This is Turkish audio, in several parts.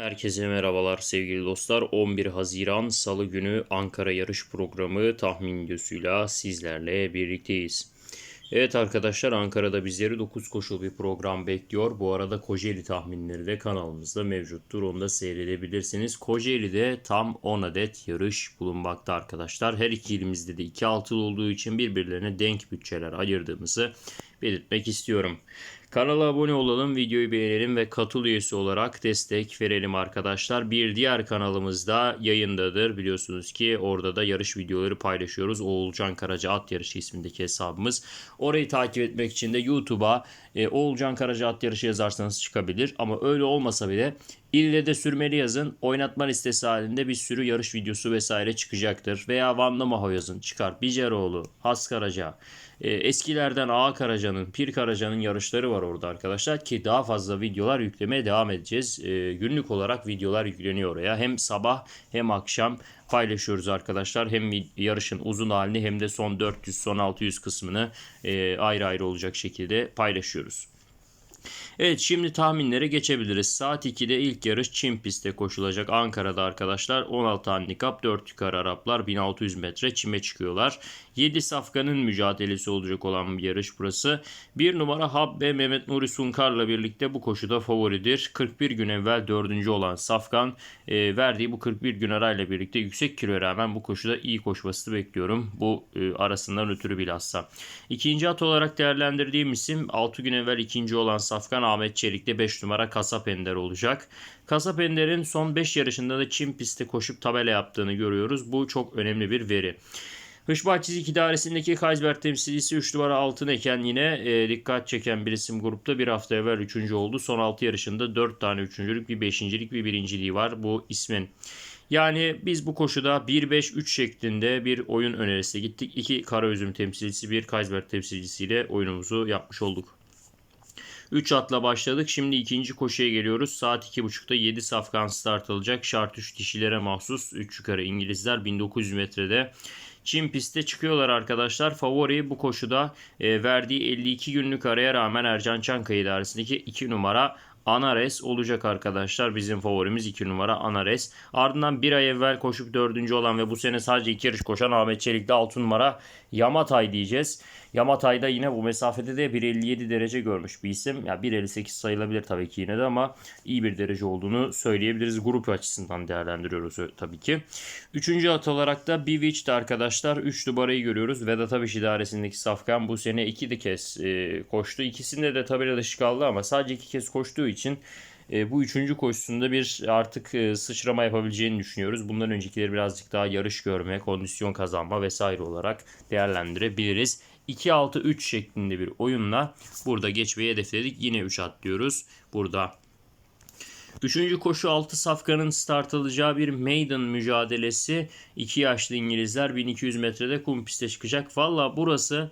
Herkese merhabalar sevgili dostlar. 11 Haziran Salı günü Ankara yarış programı tahmin videosuyla sizlerle birlikteyiz. Evet arkadaşlar Ankara'da bizleri 9 koşul bir program bekliyor. Bu arada Kocaeli tahminleri de kanalımızda mevcuttur. Onu da seyredebilirsiniz. Kocaeli'de tam 10 adet yarış bulunmakta arkadaşlar. Her iki ilimizde de 2 altılı olduğu için birbirlerine denk bütçeler ayırdığımızı belirtmek istiyorum. Kanala abone olalım, videoyu beğenelim ve katıl üyesi olarak destek verelim arkadaşlar. Bir diğer kanalımızda yayındadır. Biliyorsunuz ki orada da yarış videoları paylaşıyoruz. Oğulcan Karaca At Yarışı ismindeki hesabımız. Orayı takip etmek için de YouTube'a e, Oğulcan Karaca At Yarışı yazarsanız çıkabilir. Ama öyle olmasa bile İlle de sürmeli yazın. Oynatma listesi halinde bir sürü yarış videosu vesaire çıkacaktır. Veya Vanlı Maho yazın. Çıkar. Biceroğlu, Has Karaca. E, eskilerden Ağa Karaca'nın, Pir Karaca'nın yarışları var orada arkadaşlar. Ki daha fazla videolar yüklemeye devam edeceğiz. E, günlük olarak videolar yükleniyor oraya. Hem sabah hem akşam paylaşıyoruz arkadaşlar. Hem yarışın uzun halini hem de son 400, son 600 kısmını e, ayrı ayrı olacak şekilde paylaşıyoruz. Evet şimdi tahminlere geçebiliriz. Saat 2'de ilk yarış Çin pistte koşulacak Ankara'da arkadaşlar. 16 handikap 4 yukarı Araplar 1600 metre çime çıkıyorlar. 7 safkanın mücadelesi olacak olan bir yarış burası. 1 numara Habbe Mehmet Nuri Sunkar'la birlikte bu koşuda favoridir. 41 gün evvel 4. olan Safkan e, verdiği bu 41 gün arayla birlikte yüksek kilo rağmen bu koşuda iyi koşmasını bekliyorum. Bu e, arasından ötürü bilhassa. İkinci at olarak değerlendirdiğim isim 6 gün evvel ikinci olan Safkan Ahmet Çelik'te 5 numara Kasap Ender olacak. Kasap Ender'in son 5 yarışında da Çin pistte koşup tabela yaptığını görüyoruz. Bu çok önemli bir veri. Hış Bahçesi idaresindeki Kaysberg temsilcisi 3 numara altın eken yine e, dikkat çeken bir isim grupta bir hafta evvel 3. oldu. Son 6 yarışında 4 tane üçüncülük, bir beşincilik, bir birinciliği var bu ismin. Yani biz bu koşuda 1-5-3 şeklinde bir oyun önerisi gittik. 2 Karaözüm temsilcisi, bir Kaysberg temsilcisiyle oyunumuzu yapmış olduk. 3 atla başladık. Şimdi ikinci koşuya geliyoruz. Saat 2.30'da 7 safkan start alacak. Şart 3 dişilere mahsus 3 yukarı İngilizler 1900 metrede. Çin pistte çıkıyorlar arkadaşlar. Favori bu koşuda e, verdiği 52 günlük araya rağmen Ercan Çankaya idaresindeki 2 numara Anares olacak arkadaşlar. Bizim favorimiz 2 numara Anares. Ardından bir ay evvel koşup 4. olan ve bu sene sadece 2 yarış koşan Ahmet Çelik'te 6 numara Yamatay diyeceğiz. Yamatay'da yine bu mesafede de 1.57 derece görmüş bir isim. Ya yani 1.58 sayılabilir tabii ki yine de ama iyi bir derece olduğunu söyleyebiliriz. Grup açısından değerlendiriyoruz tabii ki. Üçüncü at olarak da Bewitch'te arkadaşlar 3 numarayı görüyoruz. Vedat Abiş idaresindeki Safkan bu sene 2 kez e, koştu. İkisinde de tabela dışı kaldı ama sadece 2 kez koştuğu için e, bu üçüncü koşusunda bir artık e, sıçrama yapabileceğini düşünüyoruz. Bundan öncekileri birazcık daha yarış görme, kondisyon kazanma vesaire olarak değerlendirebiliriz. 2-6-3 şeklinde bir oyunla burada geçmeyi hedefledik. Yine 3 atlıyoruz. Burada Üçüncü koşu 6 safkanın start alacağı bir maiden mücadelesi. 2 yaşlı İngilizler 1200 metrede kum piste çıkacak. Valla burası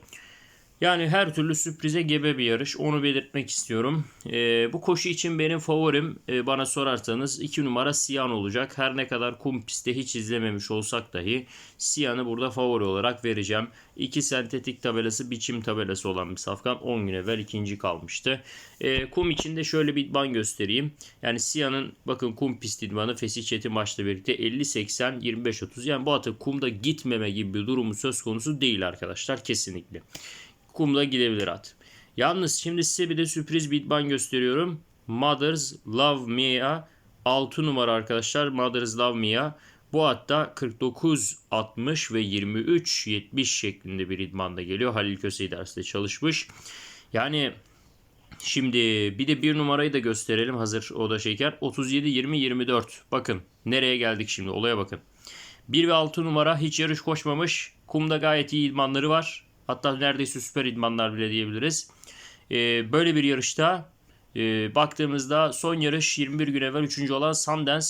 yani her türlü sürprize gebe bir yarış. Onu belirtmek istiyorum. E, bu koşu için benim favorim e, bana sorarsanız 2 numara Siyan olacak. Her ne kadar kum pistte hiç izlememiş olsak dahi Siyan'ı burada favori olarak vereceğim. 2 sentetik tabelası biçim tabelası olan bir safkan 10 gün evvel ikinci kalmıştı. E, kum içinde şöyle bir idman göstereyim. Yani Siyan'ın bakın kum pist idmanı Fesih Çetin başla birlikte 50-80 25-30 yani bu atı kumda gitmeme gibi bir durumu söz konusu değil arkadaşlar kesinlikle kumda gidebilir at. Yalnız şimdi size bir de sürpriz bir gösteriyorum. Mothers Love Mia 6 numara arkadaşlar. Mothers Love Mia. Bu hatta 49 60 ve 23 70 şeklinde bir idmanda geliyor. Halil Köse dersinde çalışmış. Yani şimdi bir de bir numarayı da gösterelim hazır o da şeker. 37 20 24. Bakın nereye geldik şimdi olaya bakın. 1 ve 6 numara hiç yarış koşmamış. Kumda gayet iyi idmanları var. Hatta neredeyse süper idmanlar bile diyebiliriz. E, böyle bir yarışta e, baktığımızda son yarış 21 gün evvel 3. olan Sundance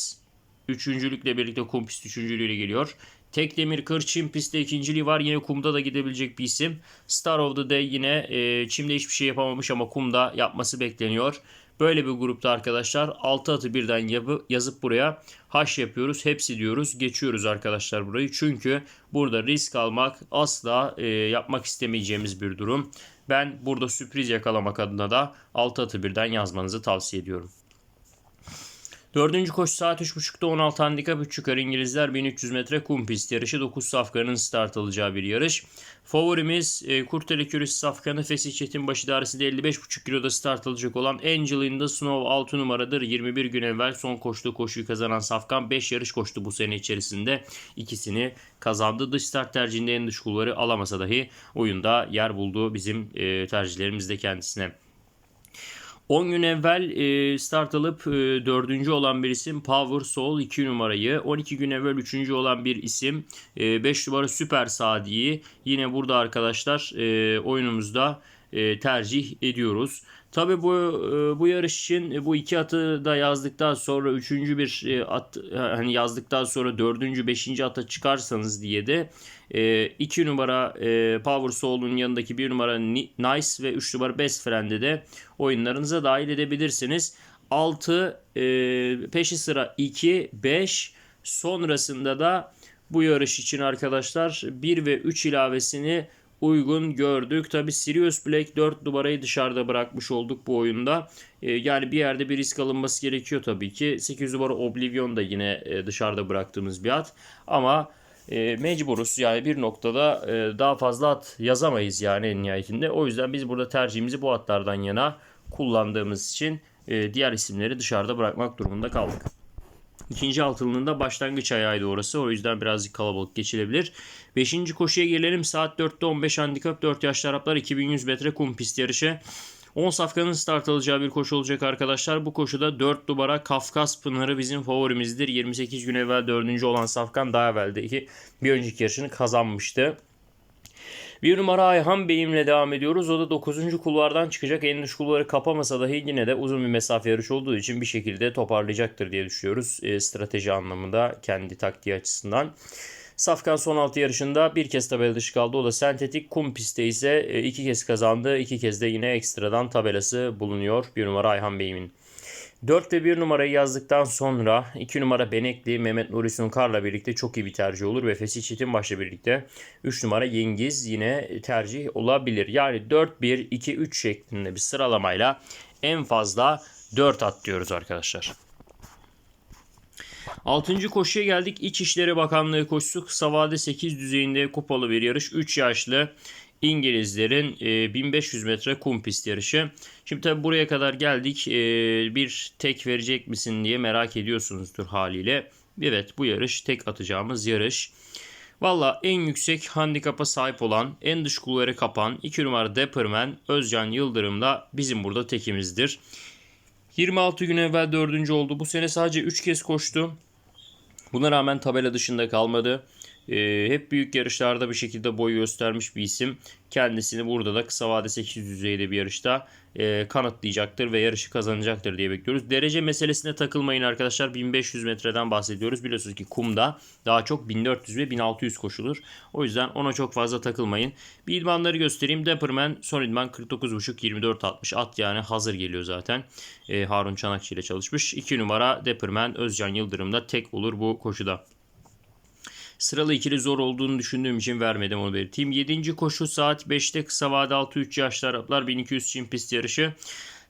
üçüncülükle birlikte kum pist üçüncülüğüyle geliyor. Tek Demir Kır Çim pistte ikinciliği var. Yine kumda da gidebilecek bir isim. Star of the Day yine e, çimde hiçbir şey yapamamış ama kumda yapması bekleniyor. Böyle bir grupta arkadaşlar 6 atı birden yapı, yazıp buraya haş yapıyoruz. Hepsi diyoruz. Geçiyoruz arkadaşlar burayı. Çünkü burada risk almak asla e, yapmak istemeyeceğimiz bir durum. Ben burada sürpriz yakalamak adına da 6 atı birden yazmanızı tavsiye ediyorum. Dördüncü koşu saat 3.30'da 16 handikap 3 yukarı İngilizler 1300 metre kum pist yarışı 9 safkanın start alacağı bir yarış. Favorimiz e, Kurteli Kürüs safkanı Fesih Çetinbaşı idaresinde 55.5 kiloda start alacak olan Angel in the Snow 6 numaradır. 21 gün evvel son koştuğu koşuyu kazanan safkan 5 yarış koştu bu sene içerisinde. ikisini kazandı. Dış start tercihinde en dış kulvarı alamasa dahi oyunda yer buldu bizim e, tercihlerimizde kendisine. 10 gün evvel e, start alıp e, 4. olan bir isim Power Soul 2 numarayı. 12 gün evvel 3. olan bir isim 5 numara Süper Sadi'yi yine burada arkadaşlar e, oyunumuzda e, tercih ediyoruz. Tabi bu e, bu yarış için e, bu iki atı da yazdıktan sonra üçüncü bir e, at hani yazdıktan sonra dördüncü beşinci ata çıkarsanız diye de iki numara Power Soul'un yanındaki bir numara Nice ve üç numara Best Friend'e de oyunlarınıza dahil edebilirsiniz. 6 peşi sıra 2 5 sonrasında da bu yarış için arkadaşlar 1 ve 3 ilavesini uygun gördük. Tabi Sirius Black 4 numarayı dışarıda bırakmış olduk bu oyunda. E, yani bir yerde bir risk alınması gerekiyor tabii ki. 8 numara Oblivion da yine e, dışarıda bıraktığımız bir at. Ama e, mecburuz. Yani bir noktada e, daha fazla at yazamayız yani en nihayetinde. O yüzden biz burada tercihimizi bu atlardan yana kullandığımız için e, diğer isimleri dışarıda bırakmak durumunda kaldık. İkinci altılığında başlangıç ayağıydı orası. O yüzden birazcık kalabalık geçilebilir. Beşinci koşuya gelelim. Saat 4'te 15 handikap 4 yaşlı Araplar 2100 metre kum pist yarışı. 10 safkanın start alacağı bir koşu olacak arkadaşlar. Bu koşuda 4 numara Kafkas Pınarı bizim favorimizdir. 28 gün evvel 4. olan safkan daha evveldeki bir önceki yarışını kazanmıştı. Bir numara Ayhan Bey'imle devam ediyoruz. O da 9. kulvardan çıkacak. En dış kulvarı kapamasa dahi yine de uzun bir mesafe yarış olduğu için bir şekilde toparlayacaktır diye düşünüyoruz. E, strateji anlamında kendi taktiği açısından. Safkan son 6 yarışında bir kez tabela dışı kaldı. O da sentetik. Kum pistte ise e, iki kez kazandı. iki kez de yine ekstradan tabelası bulunuyor. Bir numara Ayhan Bey'imin. 4 ve 1 numarayı yazdıktan sonra 2 numara Benekli Mehmet Nuri Sunkar'la birlikte çok iyi bir tercih olur ve Fesih Çetinbaş'la birlikte 3 numara Yengiz yine tercih olabilir. Yani 4-1-2-3 şeklinde bir sıralamayla en fazla 4 at diyoruz arkadaşlar. 6. koşuya geldik. İçişleri Bakanlığı koşusu kısa vade 8 düzeyinde kupalı bir yarış. 3 yaşlı İngilizlerin 1500 e, metre kum pist yarışı. Şimdi tabi buraya kadar geldik. E, bir tek verecek misin diye merak ediyorsunuzdur haliyle. Evet bu yarış tek atacağımız yarış. Valla en yüksek handikapa sahip olan, en dış kulvarı kapan 2 numara Depperman Özcan Yıldırım da bizim burada tekimizdir. 26 gün evvel 4. oldu. Bu sene sadece 3 kez koştu. Buna rağmen tabela dışında kalmadı. E, hep büyük yarışlarda bir şekilde boy göstermiş bir isim. Kendisini burada da kısa vade 800 düzeyde bir yarışta e, kanıtlayacaktır ve yarışı kazanacaktır diye bekliyoruz. Derece meselesine takılmayın arkadaşlar. 1500 metreden bahsediyoruz. Biliyorsunuz ki kumda daha çok 1400 ve 1600 koşulur. O yüzden ona çok fazla takılmayın. Bir idmanları göstereyim. Depperman son idman 49.5-24.60 at yani hazır geliyor zaten. E, Harun Çanakçı ile çalışmış. 2 numara Depperman Özcan Yıldırım'da tek olur bu koşuda. Sıralı ikili zor olduğunu düşündüğüm için vermedim onu belirteyim. 7. koşu saat 5'te kısa vade 6-3 yaşlı Araplar 1200 Çin pist yarışı.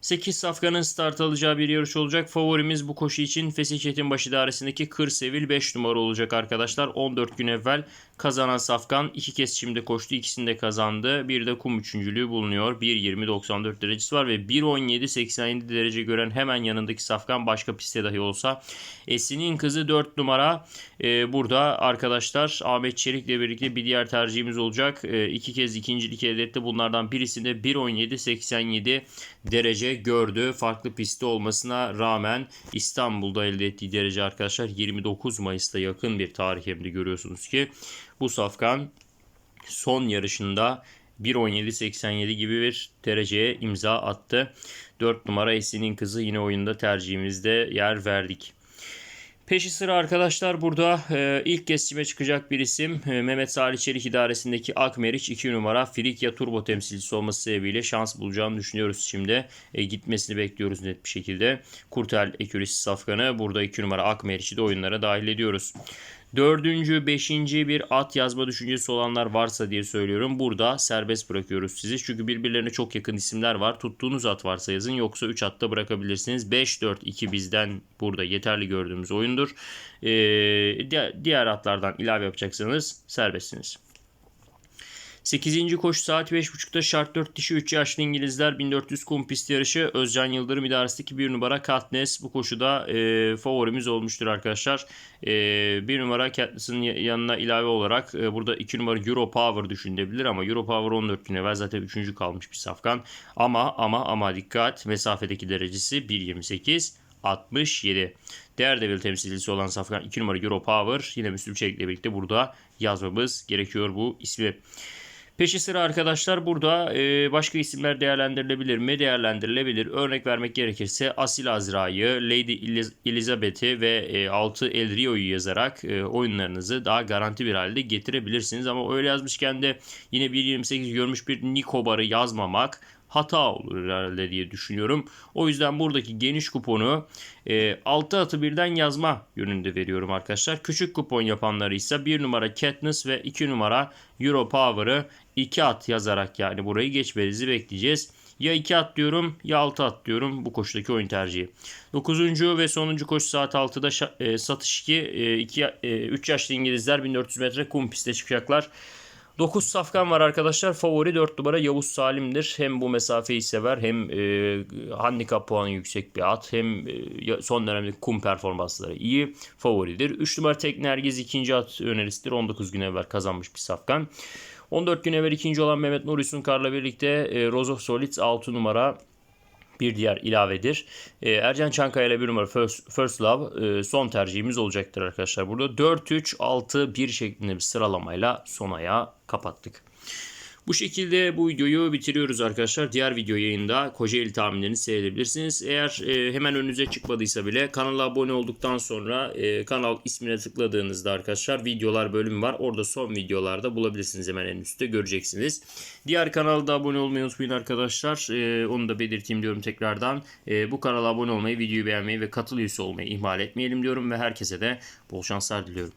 8 safkanın start alacağı bir yarış olacak. Favorimiz bu koşu için Fesih Çetinbaşı idaresindeki Kırsevil 5 numara olacak arkadaşlar. 14 gün evvel kazanan safkan 2 kez şimdi koştu. ikisini de kazandı. Bir de kum üçüncülüğü bulunuyor. 1.20-94 derecesi var ve 1.17-87 derece gören hemen yanındaki safkan başka pistte dahi olsa. Esin'in kızı 4 numara. Ee, burada arkadaşlar Ahmet Çelik'le birlikte bir diğer tercihimiz olacak. Ee, iki kez ikincilik elde etti. Bunlardan birisinde 1.17-87 derece derece gördü. Farklı pistte olmasına rağmen İstanbul'da elde ettiği derece arkadaşlar 29 Mayıs'ta yakın bir tarih hem de görüyorsunuz ki bu safkan son yarışında 1.17.87 gibi bir dereceye imza attı. 4 numara Esin'in kızı yine oyunda tercihimizde yer verdik. Peşi sıra arkadaşlar burada e, ilk kesime çıkacak bir isim e, Mehmet Salih Çelik idaresindeki Akmeriç 2 numara Frikya Turbo temsilcisi olması sebebiyle şans bulacağını düşünüyoruz şimdi. E, gitmesini bekliyoruz net bir şekilde. Kurtel Ekürisi Safkan'ı burada 2 numara Akmeriç'i de oyunlara dahil ediyoruz. Dördüncü, beşinci bir at yazma düşüncesi olanlar varsa diye söylüyorum. Burada serbest bırakıyoruz sizi. Çünkü birbirlerine çok yakın isimler var. Tuttuğunuz at varsa yazın yoksa 3 atta bırakabilirsiniz. 5-4-2 bizden burada yeterli gördüğümüz oyundur. Ee, di- diğer atlardan ilave yapacaksanız serbestsiniz. 8. koşu saat 5.30'da şart 4 dişi 3 yaşlı İngilizler 1400 kum pist yarışı Özcan Yıldırım idaresindeki 1 numara Katnes bu koşuda e, favorimiz olmuştur arkadaşlar. E, 1 numara Katnes'in yanına ilave olarak e, burada 2 numara Euro Power düşünülebilir ama Euro Power 14 gün evvel zaten 3. kalmış bir safkan. Ama ama ama dikkat mesafedeki derecesi 1.28 67. Daredevil temsilcisi olan Safkan 2 numara Euro Power yine Müslüm Çelik'le birlikte burada yazmamız gerekiyor bu ismi. Peşi sıra arkadaşlar burada e, başka isimler değerlendirilebilir mi? Değerlendirilebilir. Örnek vermek gerekirse Asil Azra'yı, Lady Eliz- Elizabeth'i ve e, 6 El Rio'yu yazarak e, oyunlarınızı daha garanti bir halde getirebilirsiniz. Ama öyle yazmışken de yine 1.28 görmüş bir Nikobar'ı yazmamak hata olur herhalde diye düşünüyorum. O yüzden buradaki geniş kuponu e, 6 atı birden yazma yönünde veriyorum arkadaşlar. Küçük kupon yapanları ise 1 numara Katniss ve 2 numara Euro Power'ı 2 at yazarak yani burayı geçmenizi bekleyeceğiz. Ya 2 at diyorum ya 6 at diyorum bu koşudaki oyun tercihi. 9. ve sonuncu koşu saat 6'da şa- e, satış 2, e, 2 e, 3 yaşlı İngilizler 1400 metre kum piste çıkacaklar. 9 safkan var arkadaşlar. Favori 4 numara Yavuz Salim'dir. Hem bu mesafeyi sever hem e, handikap puanı yüksek bir at. Hem e, son dönemde kum performansları iyi. Favoridir. 3 numara Tekne Ergez ikinci at önerisidir. 19 gün evvel kazanmış bir safkan. 14 gün evvel ikinci olan Mehmet Nur Üstünkar'la birlikte e, Rose of Solits 6 numara bir diğer ilavedir. E, Ercan Çankaya ile bir numara First, First Love e, son tercihimiz olacaktır arkadaşlar. Burada 4-3-6-1 şeklinde bir sıralamayla son ayağı kapattık. Bu şekilde bu videoyu bitiriyoruz arkadaşlar. Diğer video yayında Kocaeli tahminlerini seyredebilirsiniz. Eğer e, hemen önünüze çıkmadıysa bile kanala abone olduktan sonra e, kanal ismine tıkladığınızda arkadaşlar videolar bölümü var. Orada son videolarda bulabilirsiniz hemen en üstte göreceksiniz. Diğer kanala da abone olmayı unutmayın arkadaşlar. E, onu da belirteyim diyorum tekrardan. E, bu kanala abone olmayı, videoyu beğenmeyi ve katıl olmayı ihmal etmeyelim diyorum ve herkese de bol şanslar diliyorum.